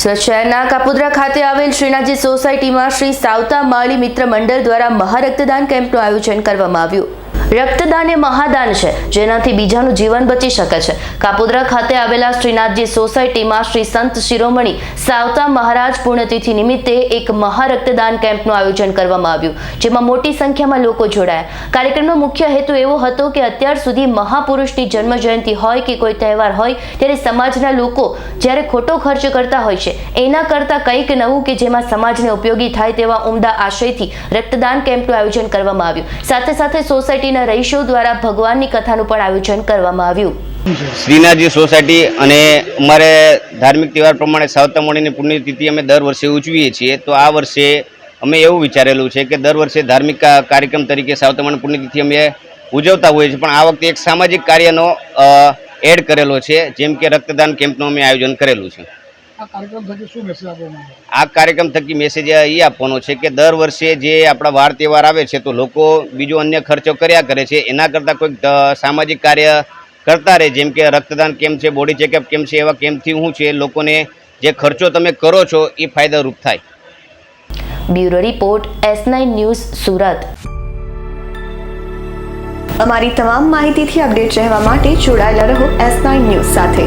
સુરત શહેરના કાપોદ્રા ખાતે આવેલ શ્રીનાથજી સોસાયટીમાં શ્રી સાવતા માળી મિત્ર મંડળ દ્વારા મહારક્તદાન કેમ્પનું આયોજન કરવામાં આવ્યું. રક્તદાન એ મહાદાન છે, જેનાથી બીજાનું જીવન બચી શકે છે. કાપોદ્રા ખાતે આવેલા શ્રીનાથજી સોસાયટીમાં શ્રી સંત શિરોમણી સાવતા મહારાજ પુણ્યતિથિ નિમિત્તે એક મહારક્તદાન કેમ્પનું આયોજન કરવામાં આવ્યું, જેમાં મોટી સંખ્યામાં લોકો જોડાયા. કાર્યક્રમનો મુખ્ય હેતુ એવો હતો કે અત્યાર સુધી મહાપુરુષની જન્મ જયંતિ હોય કે કોઈ તહેવાર હોય, ત્યારે સમાજના લોકો જ્યારે ખોટો ખર્ચ કરતા હોય છે, એના કરતાં કંઈક નવું કે જેમાં સમાજને ઉપયોગી થાય તેવા ઉમદા આશયથી રક્તદાન કેમ્પનું આયોજન કરવામાં આવ્યું. સાથે સાથે સોસાયટીના રહીશો દ્વારા ભગવાનની કથાનું પણ આયોજન કરવામાં આવ્યું. શ્રીનાથજી સોસાયટી અને અમારે ધાર્મિક તહેવાર પ્રમાણે સાવતામણીની પુણ્યતિથિ અમે દર વર્ષે ઉજવીએ છીએ. તો આ વર્ષે અમે એવું વિચારેલું છે કે દર વર્ષે ધાર્મિક કાર્યક્રમ તરીકે સાવતામણી પુણ્યતિથિ અમે ઉજવતા હોઈએ છીએ. પણ આ વખતે એક સામાજિક કાર્યનો એડ કરેલો છે. જેમ કે રક્તદાન કેમ્પનું અમે આયોજન કરેલું છે. આ કાર્યક્રમ થકી મેસેજ આ કાર્યક્રમ થકી મેસેજ એ આપવાનો છે કે દર વર્ષે જે આપણા વાર તહેવાર આવે છે તો લોકો બીજો અન્ય ખર્ચો કર્યા કરે છે. એના કરતાં કોઈક સામાજિક કાર્ય કરતા રહે. જેમ કે રક્તદાન કેમ્પ છે બોડી ચેકઅપ કેમ્પ છે એવા કેમ્પથી શું છે લોકોને જે ખર્ચો તમે કરો છો એ ફાયદારૂપ થાય. Bureau report S nine news Surat. અમારી તમામ માહિતીથી અપડેટ રહેવા માટે જોડાયેલા રહો એસ નાઇન ન્યૂઝ સાથે.